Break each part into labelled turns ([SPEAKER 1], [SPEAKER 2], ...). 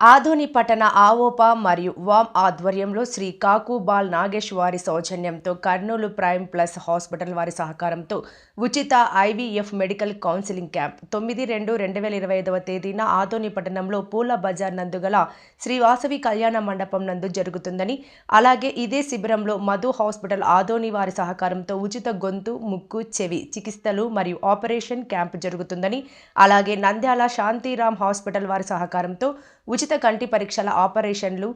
[SPEAKER 1] ఆధోని పట్టణ ఆవోపా మరియు వామ్ ఆధ్వర్యంలో శ్రీ కాకుబాల్ నాగేష్ వారి సౌజన్యంతో కర్నూలు ప్రైమ్ ప్లస్ హాస్పిటల్ వారి సహకారంతో ఉచిత ఐవీఎఫ్ మెడికల్ కౌన్సిలింగ్ క్యాంప్ తొమ్మిది రెండు రెండు వేల ఇరవై ఐదవ తేదీన ఆధోని పట్టణంలో పూల బజార్ నందు గల శ్రీ వాసవి కళ్యాణ మండపం నందు జరుగుతుందని అలాగే ఇదే శిబిరంలో మధు హాస్పిటల్ ఆదోని వారి సహకారంతో ఉచిత గొంతు ముక్కు చెవి చికిత్సలు మరియు ఆపరేషన్ క్యాంప్ జరుగుతుందని అలాగే నంద్యాల శాంతిరామ్ హాస్పిటల్ వారి సహకారంతో ఉచిత కంటి పరీక్షల ఆపరేషన్లు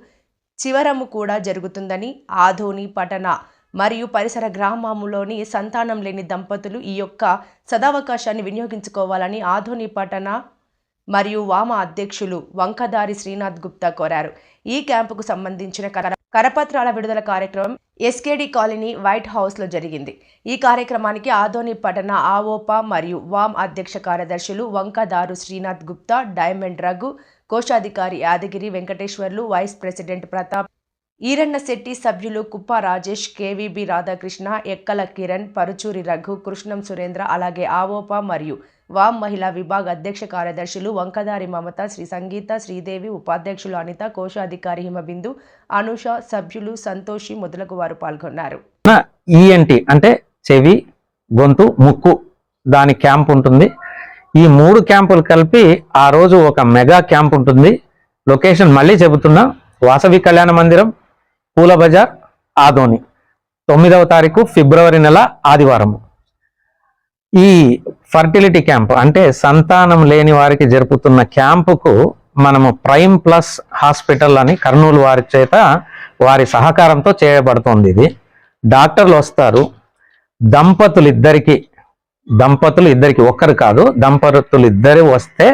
[SPEAKER 1] చివరము కూడా జరుగుతుందని ఆధోని పట్టణ మరియు పరిసర గ్రామములోని సంతానం లేని దంపతులు ఈ యొక్క సదావకాశాన్ని వినియోగించుకోవాలని ఆధోని పట్టణ మరియు వామ అధ్యక్షులు వంకదారి శ్రీనాథ్ గుప్తా కోరారు. ఈ క్యాంపుకు సంబంధించిన కర కరపత్రాల విడుదల కార్యక్రమం ఎస్కేడి కాలనీ వైట్ హౌస్లో జరిగింది. ఈ కార్యక్రమానికి ఆదోని పట్టణ ఆవోపా మరియు వామ్ అధ్యక్ష కార్యదర్శులు వంకదారు శ్రీనాథ్ గుప్తా డైమండ్ రఘు కోశాధికారి యాదగిరి వెంకటేశ్వర్లు వైస్ ప్రెసిడెంట్ ప్రతాప్ ఈరన్న శెట్టి సభ్యులు కుప్ప రాజేష్ కేవీబి రాధాకృష్ణ ఎక్కల కిరణ్ పరుచూరి రఘు కృష్ణం సురేంద్ర అలాగే ఆవోపా మరియు వామ్ మహిళా విభాగ్ అధ్యక్ష కార్యదర్శులు వంకదారి మమత శ్రీ సంగీత శ్రీదేవి ఉపాధ్యక్షులు అనిత కోశాధికారి హిమబిందు అనుష సభ్యులు సంతోషి మొదలగు వారు పాల్గొన్నారు.
[SPEAKER 2] ఈఎన్టి అంటే చెవి గొంతు ముక్కు దాని క్యాంప్ ఉంటుంది. ఈ మూడు క్యాంపులు కలిపి ఆ రోజు ఒక మెగా క్యాంప్ ఉంటుంది. లొకేషన్ మళ్ళీ చెబుతున్నా వాసవి కళ్యాణ మందిరం పూల బజార్ ఆదోని. తొమ్మిదవ తారీఖు ఫిబ్రవరి నెల ఆదివారం ఈ ఫర్టిలిటీ క్యాంప్ అంటే సంతానం లేని వారికి జరుపుతున్న క్యాంపుకు మనము ప్రైమ్ ప్లస్ హాస్పిటల్ అని కర్నూలు వారి చేత వారి సహకారంతో చేయబడుతోంది ఇది. డాక్టర్లు వస్తారు. దంపతులు ఇద్దరికీ దంపతులు ఇద్దరికి ఒక్కరు కాదు దంపతులు ఇద్దరు వస్తే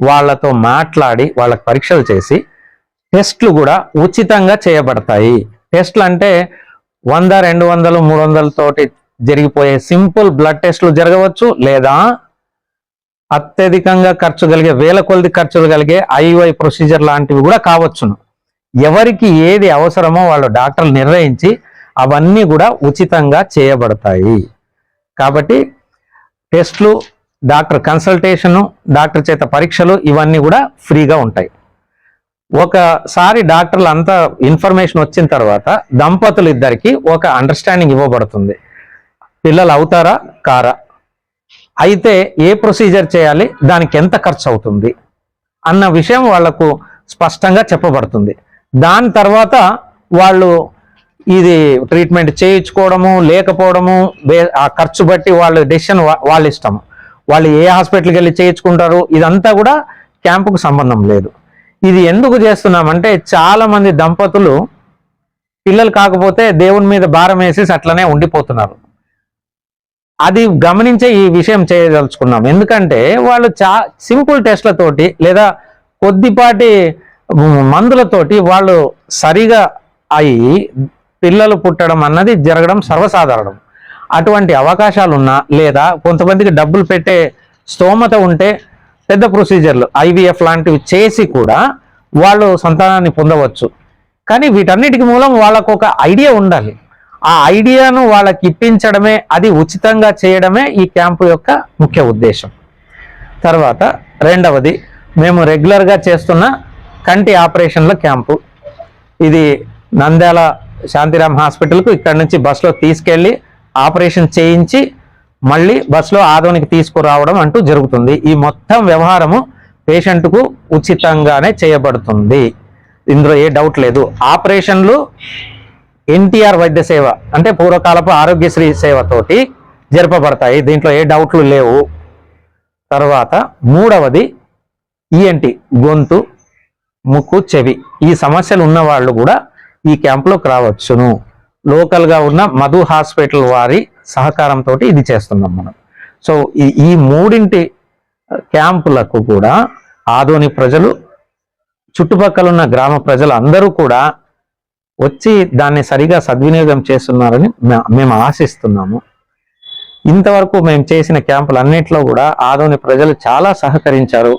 [SPEAKER 2] వాళ్ళతో మాట్లాడి వాళ్ళకి పరీక్షలు చేసి టెస్ట్లు కూడా ఉచితంగా చేయబడతాయి. టెస్ట్లు అంటే వంద రెండు వందలు మూడు వందలతోటి జరిగిపోయే సింపుల్ బ్లడ్ టెస్ట్లు జరగవచ్చు లేదా అత్యధికంగా ఖర్చు కలిగే వేల కొలది ఖర్చులు కలిగే ఐవై ప్రొసీజర్ లాంటివి కూడా కావచ్చును. ఎవరికి ఏది అవసరమో వాళ్ళు డాక్టర్లు నిర్ణయించి అవన్నీ కూడా ఉచితంగా చేయబడతాయి. కాబట్టి టెస్ట్లు డాక్టర్ కన్సల్టేషను డాక్టర్ చేత పరీక్షలు ఇవన్నీ కూడా ఫ్రీగా ఉంటాయి. ఒకసారి డాక్టర్లు అంతా ఇన్ఫర్మేషన్ వచ్చిన తర్వాత దంపతులు ఇద్దరికి ఒక అండర్స్టాండింగ్ ఇవ్వబడుతుంది. పిల్లలు అవుతారా కారా? అయితే ఏ ప్రొసీజర్ చేయాలి దానికి ఎంత ఖర్చు అవుతుంది? అన్న విషయం వాళ్ళకు స్పష్టంగా చెప్పబడుతుంది. దాని తర్వాత వాళ్ళు ఇది ట్రీట్మెంట్ చేయించుకోవడము లేకపోవడము ఆ ఖర్చు బట్టి వాళ్ళ డెసిషన్ వాళ్ళ ఇష్టం వాళ్ళు ఏ హాస్పిటల్కి వెళ్ళి చేయించుకుంటారు ఇదంతా కూడా క్యాంపుకు సంబంధం లేదు. ఇది ఎందుకు చేస్తున్నామంటే చాలా మంది దంపతులు పిల్లలు కాకపోతే దేవుని మీద భారం వేసేసి అట్లనే ఉండిపోతున్నారు. అది గమనించే ఈ విషయం చేయదలుచుకున్నాం. ఎందుకంటే వాళ్ళు చా సింపుల్ టెస్ట్లతోటి లేదా కొద్దిపాటి మందులతోటి వాళ్ళు సరిగా అయి పిల్లలు పుట్టడం అన్నది జరగడం సర్వసాధారణం. అటువంటి అవకాశాలు ఉన్నా లేదా కొంతమందికి డబ్బులు పెట్టే స్తోమత ఉంటే పెద్ద ప్రొసీజర్లు ఐవీఎఫ్ లాంటివి చేసి కూడా వాళ్ళు సంతానాన్ని పొందవచ్చు. కానీ వీటన్నిటికి మూలం వాళ్ళకు ఒక ఐడియా ఉండాలి. ఆ ఐడియాను వాళ్ళకి ఇప్పించడమే అది ఉచితంగా చేయడమే ఈ క్యాంపు యొక్క ముఖ్య ఉద్దేశం. తర్వాత రెండవది మేము రెగ్యులర్గా చేస్తున్న కంటి ఆపరేషన్ల క్యాంపు. ఇది నంద్యాల శాంతిరామ్ హాస్పిటల్కు ఇక్కడ నుంచి బస్సులో తీసుకెళ్ళి ఆపరేషన్ చేయించి మళ్ళీ బస్సులో ఆదోనికి తీసుకురావడం అంటూ జరుగుతుంది. ఈ మొత్తం వ్యవహారము పేషెంట్కు ఉచితంగానే చేయబడుతుంది. ఇందులో ఏ డౌట్ లేదు. ఆపరేషన్లు ఎన్టీఆర్ వైద్య సేవ అంటే పూర్వకాలపు ఆరోగ్యశ్రీ సేవతోటి జరపబడతాయి. దీంట్లో ఏ డౌట్లు లేవు. తర్వాత మూడవది ఈఎన్టి గొంతు ముక్కు చెవి. ఈ సమస్యలు ఉన్న వాళ్ళు కూడా ఈ క్యాంపులోకి రావచ్చును. లోకల్గా ఉన్న మధు హాస్పిటల్ వారి సహకారంతో ఇది చేస్తున్నాం మనం. సో ఈ ఈ మూడింటి క్యాంపులకు కూడా ఆదోని ప్రజలు చుట్టుపక్కల ఉన్న గ్రామ ప్రజలు అందరూ కూడా వచ్చి దాన్ని సరిగా సద్వినియోగం చేస్తున్నారని మేము ఆశిస్తున్నాము. ఇంతవరకు మేము చేసిన క్యాంపులు అన్నింటిలో కూడా ఆదోని ప్రజలు చాలా సహకరించారు.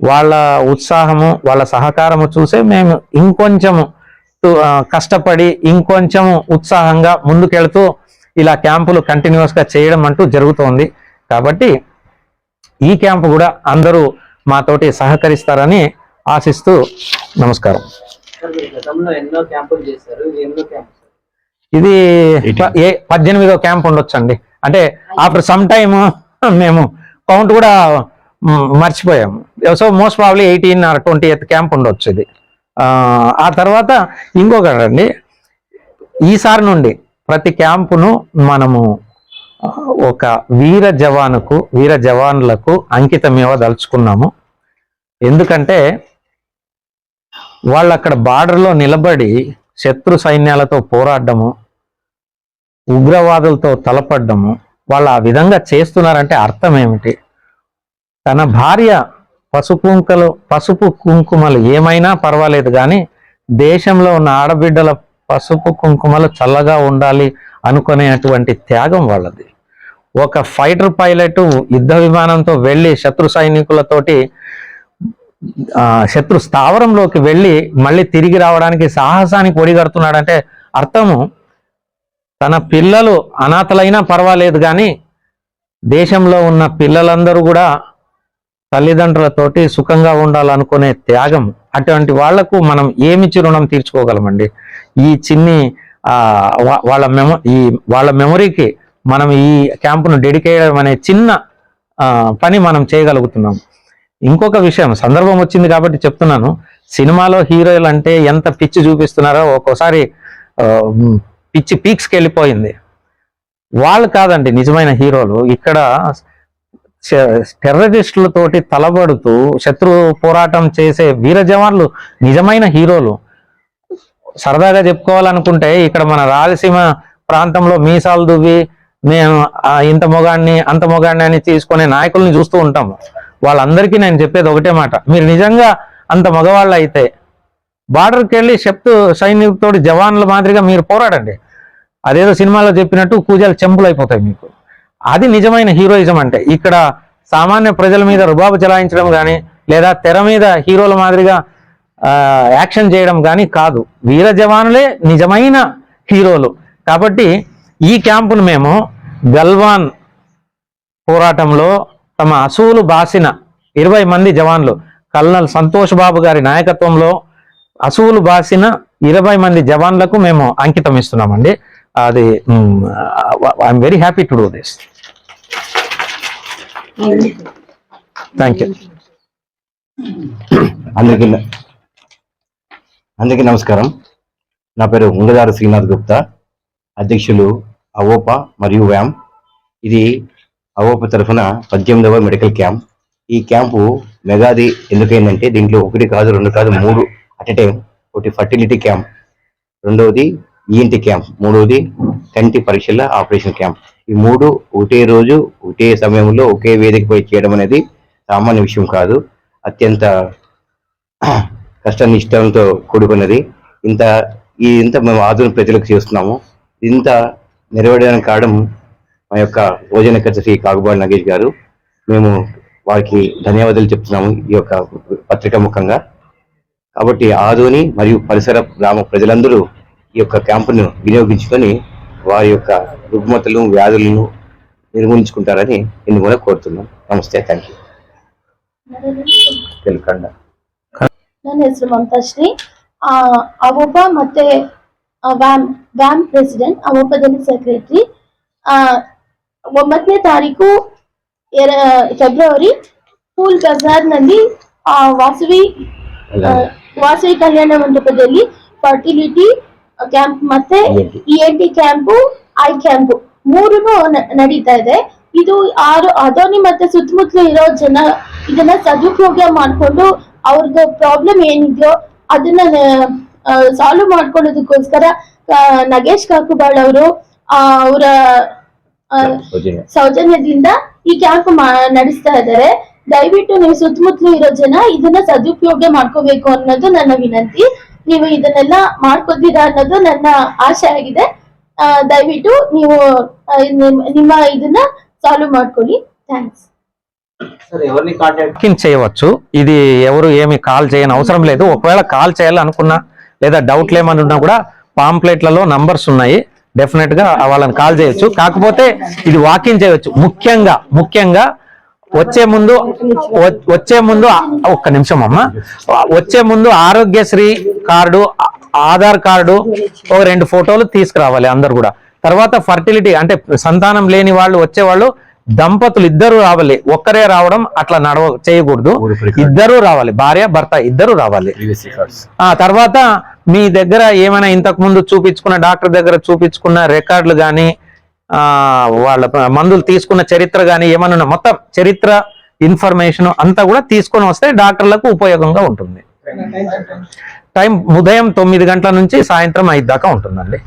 [SPEAKER 2] వాళ్ళ ఉత్సాహము వాళ్ళ సహకారము చూసే మేము ఇంకొంచెము కష్టపడి ఇంకొంచెం ఉత్సాహంగా ముందుకెళ్తూ ఇలా క్యాంపులు కంటిన్యూస్గా చేయడం అంటూ జరుగుతోంది. కాబట్టి ఈ క్యాంపు కూడా అందరూ మాతోటి సహకరిస్తారని ఆశిస్తూ నమస్కారం.
[SPEAKER 3] ఇది
[SPEAKER 2] ఏ పద్దెనిమిదో క్యాంప్ ఉండొచ్చు అండి అంటే ఆఫ్టర్ సమ్ టైమ్ మేము కౌంట్ కూడా మర్చిపోయాము. So most probably eighteen or twenty eighth camp ఉండొచ్చు ఇది. ఆ, తర్వాత ఇంకొకటండి ఈసారి నుండి ప్రతి క్యాంపును మనము ఒక వీర జవానుకు వీర జవాన్లకు అంకితం ఇవ్వదలుచుకున్నాము. ఎందుకంటే వాళ్ళు అక్కడ బార్డర్లో నిలబడి శత్రు సైన్యాలతో పోరాడము ఉగ్రవాదులతో తలపడ్డము వాళ్ళు ఆ విధంగా చేస్తున్నారంటే అర్థం ఏమిటి? తన భార్య పసుపుంకలు పసుపు కుంకుమలు ఏమైనా పర్వాలేదు కానీ దేశంలో ఉన్న ఆడబిడ్డల పసుపు కుంకుమలు చల్లగా ఉండాలి అనుకునేటువంటి త్యాగం వాళ్ళది. ఒక ఫైటర్ పైలట్ యుద్ధ విమానంతో వెళ్ళి శత్రు సైనికులతోటి శత్రు స్థావరంలోకి వెళ్ళి మళ్ళీ తిరిగి రావడానికి సాహసానికి ఒడిగడుతున్నాడంటే అర్థము తన పిల్లలు అనాథలైనా పర్వాలేదు కానీ దేశంలో ఉన్న పిల్లలందరూ కూడా తల్లిదండ్రులతోటి సుఖంగా ఉండాలనుకునే త్యాగం అటువంటి వాళ్ళకు మనం ఏమిచ్చి రుణం తీర్చుకోగలమండి? ఈ చిన్ని ఆ వాళ్ళ మెమో ఈ వాళ్ళ మెమొరీకి మనం ఈ క్యాంపును డెడికేయడం అనే చిన్న పని మనం చేయగలుగుతున్నాం. ఇంకొక విషయం సందర్భం వచ్చింది కాబట్టి చెప్తున్నాను. సినిమాలో హీరోలు అంటే ఎంత పిచ్చి చూపిస్తున్నారో ఒక్కోసారి పిచ్చి పీక్స్కి వెళ్ళిపోయింది. వాళ్ళు కాదండి నిజమైన హీరోలు. ఇక్కడ టెర్రరిస్టులతోటి తలబడుతూ శత్రు పోరాటం చేసే వీర జవాన్లు నిజమైన హీరోలు. సరదాగా చెప్పుకోవాలనుకుంటే ఇక్కడ మన రాయలసీమ ప్రాంతంలో మీసాలు దువ్వి నేను ఆ ఇంత మొగాడిని అంత మొగాడిని అని తీసుకునే నాయకుల్ని చూస్తూ ఉంటాము వాళ్ళందరికీ నేను చెప్పేది ఒకటే మాట. మీరు నిజంగా అంత మగవాళ్ళు అయితే బార్డర్కి వెళ్ళి శత్రు సైనికుతోటి జవాన్ల మాదిరిగా మీరు పోరాడండి. అదేదో సినిమాలో చెప్పినట్టు కూజాలు చెంపులు అయిపోతాయి మీకు. అది నిజమైన హీరోయిజం అంటే ఇక్కడ సామాన్య ప్రజల మీద రుబాబు చలాయించడం కానీ లేదా తెర మీద హీరోల మాదిరిగా యాక్షన్ చేయడం కానీ కాదు. వీర జవానులే నిజమైన హీరోలు. కాబట్టి ఈ క్యాంపును మేము గల్వాన్ పోరాటంలో తమ అసూలు బాసిన ఇరవై మంది జవాన్లు కల్నల్ సంతోష్ బాబు గారి నాయకత్వంలో అసూలు బాసిన ఇరవై మంది జవాన్లకు మేము అంకితం ఇస్తున్నామండి. అది I'm very happy to do this. Thank you
[SPEAKER 4] అందరికీ అందరికీ నమస్కారం. నా పేరు ఉంగదారు శ్రీనాథ్ గుప్తా. అధ్యక్షులు అవోపా మరియు వ్యామ్. ఇది అవోపా తరఫున పద్దెనిమిదవ మెడికల్ క్యాంప్. ఈ క్యాంపు మెగాది ఎందుకైందంటే దీంట్లో ఒకటి కాదు రెండు కాదు మూడు అట్ ఎ టైం ఒకటి ఫర్టిలిటీ క్యాంప్. రెండవది ఈఎన్టీ క్యాంప్. మూడవది కంటి పరీక్షల ఆపరేషన్ క్యాంప్. ఈ మూడు ఒకటే రోజు ఒకటే సమయంలో ఒకే వేదికపై చేయడం అనేది సామాన్య విషయం కాదు. అత్యంత కష్టనిష్టంతో కూడుకున్నది. ఇంత ఈ ఇంత మేము ఆధునిక ప్రజలకు చేస్తున్నాము. ఇంత నెరవేరడానికి కారణం మా యొక్క భోజనకర్త శ్రీ కాగుబాడి నగేష్ గారు. మేము వారికి ధన్యవాదాలు చెప్తున్నాము ఈ యొక్క పత్రిక ముఖంగా. కాబట్టి ఆదోని మరియు పరిసర గ్రామ ప్రజలందరూ ఈ యొక్క క్యాంపును వినియోగించుకొని వారి యొక్క రుగ్మతలు వ్యాధులను నిర్మూలించుకుంటారని నేను కూడా కోరుతున్నాను నమస్తే థ్యాంక్ యూ తెలుకండ
[SPEAKER 5] ನನ್ನ ಹೆಸರು ಮಮತಾಶ್ರೀ ಆ, ಅವೊಬ್ಬ ಮತ್ತೆ ಆ, ವ್ಯಾಮ್ ವ್ಯಾಮ್ ಪ್ರೆಸಿಡೆಂಟ್ ಅವೊಬ್ಬದಲ್ಲಿ ಸೆಕ್ರೆಟರಿ ಒಂಬತ್ತನೇ ತಾರೀಕು ಎರ ಫೆಬ್ರವರಿ ಫೂಲ್ ಬಜಾರ್ನಲ್ಲಿ ಆ, ವಾಸವಿ ಆ, ವಾಸವಿ ಕಲ್ಯಾಣ ಮಂಟಪದಲ್ಲಿ ಫರ್ಟಿಲಿಟಿ ಕ್ಯಾಂಪ್ ಮತ್ತೆ
[SPEAKER 4] ENT.
[SPEAKER 5] E N T camp eye camp ಮೂರು ನಡೀತಾ ಇದೆ. ಇದು ಆರು ಅದೋನಿ ಮತ್ತೆ ಸುತ್ತಮುತ್ತಲು ಇರೋ ಜನ ಇದನ್ನ ಸದುಪಯೋಗ ಮಾಡ್ಕೊಂಡು ಅವ್ರದ್ದು ಪ್ರಾಬ್ಲಮ್ ಏನಿದೆಯೋ ಅದನ್ನ ಸಾಲ್ವ್ ಮಾಡ್ಕೊಳ್ಳೋದಕ್ಕೋಸ್ಕರ ನಗೇಶ್ ಕಾಕುಬಾಳ್ ಅವರು ಅವರ
[SPEAKER 4] ಸೌಜನ್ಯ.
[SPEAKER 5] ಸೌಜನ್ಯದಿಂದ ಈ ಕ್ಯಾಂಪ್ ನಡೆಸ್ತಾ ಇದ್ದಾರೆ. ದಯವಿಟ್ಟು ನೀವು ಸುತ್ತಮುತ್ತಲು ಇರೋ ಜನ ಇದನ್ನ ಸದುಪಯೋಗ ಮಾಡ್ಕೋಬೇಕು ಅನ್ನೋದು ನನ್ನ ವಿನಂತಿ. ನೀವು ಇದನ್ನೆಲ್ಲ ಮಾಡ್ಕೋತೀರಾ ಅನ್ನೋದು ನನ್ನ ಆಶೆ ಆಗಿದೆ. ದಯವಿಟ್ಟು ನೀವು ಆ, ನಿಮ್- ನಿಮ್ಮ ಇದನ್ನ ಸಾಲ್ವ್ ಮಾಡ್ಕೊಳ್ಳಿ ಥ್ಯಾಂಕ್ಸ್
[SPEAKER 3] సార్ ఎవరిని కాంటాక్ట్
[SPEAKER 2] వాకింగ్ చేయవచ్చు ఇది ఎవరు ఏమి కాల్ చేయని అవసరం లేదు ఒకవేళ కాల్ చేయాలనుకున్నా లేదా డౌట్లు ఏమైనా ఉన్నా కూడా పాంప్లెట్లలో నంబర్స్ ఉన్నాయి డెఫినెట్ గా వాళ్ళని కాల్ చేయొచ్చు కాకపోతే ఇది వాకింగ్ చేయవచ్చు ముఖ్యంగా ముఖ్యంగా వచ్చే ముందు వచ్చే ముందు ఒక్క నిమిషం అమ్మ. వచ్చే ముందు ఆరోగ్యశ్రీ కార్డు ఆధార్ కార్డు ఒక రెండు ఫోటోలు తీసుకురావాలి అందరు కూడా. తర్వాత ఫర్టిలిటీ అంటే సంతానం లేని వాళ్ళు వచ్చే వాళ్ళు దంపతులు ఇద్దరు రావాలి. ఒక్కరే రావడం అట్లా నడవ చేయకూడదు. ఇద్దరు రావాలి. భార్య భర్త ఇద్దరు రావాలి. ఆ తర్వాత మీ దగ్గర ఏమైనా ఇంతకు ముందు చూపించుకున్న డాక్టర్ దగ్గర చూపించుకున్న రికార్డులు కానీ వాళ్ళ మందులు తీసుకున్న చరిత్ర కానీ ఏమైనా ఉన్నా మొత్తం చరిత్ర ఇన్ఫర్మేషన్ అంతా కూడా తీసుకొని వస్తే డాక్టర్లకు ఉపయోగంగా ఉంటుంది. టైం ఉదయం తొమ్మిది గంటల నుంచి సాయంత్రం ఐదు దాకా ఉంటుందండి.